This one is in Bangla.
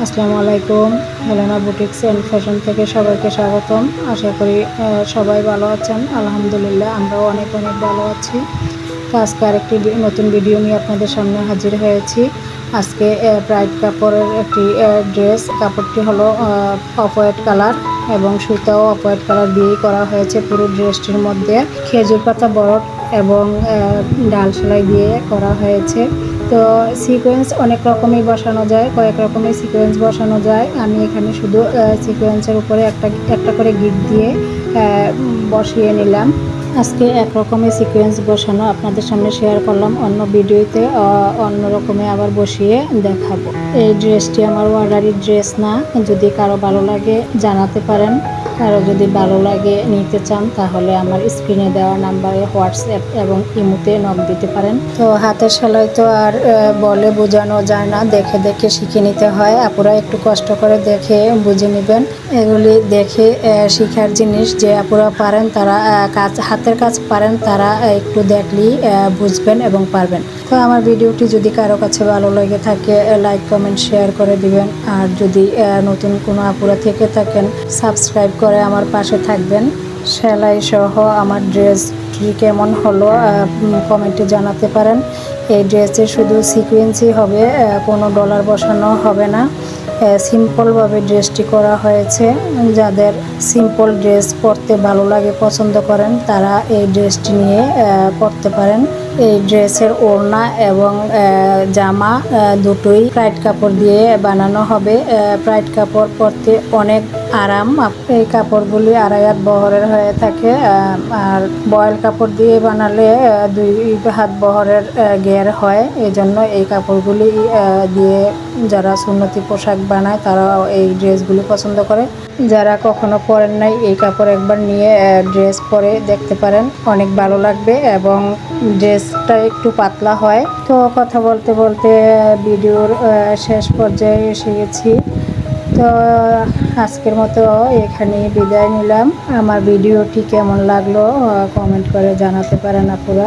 আসসালামু আলাইকুম। হেলেনা বুটিক্স অ্যান্ড ফ্যাশন থেকে সবাইকে স্বাগতম। আশা করি সবাই ভালো আছেন। আলহামদুলিল্লাহ, আমরাও অনেক অনেক ভালো আছি। তো আজকে আরেকটি নতুন ভিডিও নিয়ে আপনাদের সামনে হাজির হয়েছি। আজকে ব্রাইট কাপড়ের একটি ড্রেস কাপড়টি হলো অফ হোয়াইট কালার এবং সুতাও অফ হোয়াইট কালার দিয়েই করা হয়েছে পুরো ড্রেসটির মধ্যে। খেজুর পাতা বরফ এবং ডাল সেলাই দিয়ে করা হয়েছে। তো সিকোয়েন্স অনেক রকমই বসানো যায়, কয়েক রকমের সিকোয়েন্স বসানো যায়। আমি এখানে শুধু সিকোয়েন্সের উপরে একটা একটা করে গিট দিয়ে বসিয়ে নিলাম। আজকে এক রকমের সিকোয়েন্স বসানো আপনাদের সামনে শেয়ার করলাম। অন্য ভিডিওতে অন্য রকমে আবার বসিয়ে দেখাবো। এই ড্রেসটি আমার অর্ডারি ড্রেস না। যদি কারও ভালো লাগে জানাতে পারেন। কারও যদি ভালো লাগে নিতে চান, তাহলে আমার স্ক্রিনে দেওয়া নাম্বারে হোয়াটসঅ্যাপ এবং ইমুতে নক দিতে পারেন। তো হাতের সেলাই তো আর বলে বোঝানো যায় না। দেখে দেখে শিখে নিতে হয়। আপুরা একটু কষ্ট করে দেখে বুঝে নেবেন। এগুলি দেখে শিখার জিনিস যে আপুরা পারেন, তারা কাজ, হাতের কাজ পারেন, তারা একটু দেখলেই বুঝবেন এবং পারবেন। তো আমার ভিডিওটি যদি কারও কাছে ভালো লেগে থাকে লাইক, কমেন্ট, শেয়ার করে দিবেন। আর যদি নতুন কোনো আপুরা থেকে থাকেন, সাবস্ক্রাইব করে আমার পাশে থাকবেন। সেলাই সহ আমার ড্রেসটি কেমন হলো কমেন্টে জানাতে পারেন। এই ড্রেসে শুধু সিকুয়েন্সই হবে কোনো ডলার বসানো হবে না। সিম্পলভাবে ড্রেসটি করা হয়েছে। যাদের সিম্পল ড্রেস পরতে ভালো লাগে, পছন্দ করেন, তারা এই ড্রেসটি নিয়ে পরতে পারেন। এই ড্রেসের ওড়না এবং জামা দুটোই প্রাইড কাপড় দিয়ে বানানো হবে। প্রাইড কাপড় পরতে অনেক আরাম। এই কাপড়গুলি আড়াই হাত বহরের হয়ে থাকে আর বয়েল কাপড় দিয়ে বানালে দুই হাত বহরের ঘের হয়। এই জন্য এই কাপড়গুলি দিয়ে যারা সুন্নতি পোশাক বানায়, তারা এই ড্রেসগুলি পছন্দ করে। যারা কখনো পরেন নাই, এই কাপড় একবার নিয়ে ড্রেস পরে দেখতে পারেন। অনেক ভালো লাগবে এবং ড্রেসটা একটু পাতলা হয়। তো কথা বলতে বলতে ভিডিওর শেষ পর্যায়ে এসে গেছি। তো আজকের মতো এখানে বিদায় নিলাম। আমার ভিডিওটি কেমন লাগল কমেন্ট করে জানাতে পারেন আপুরা।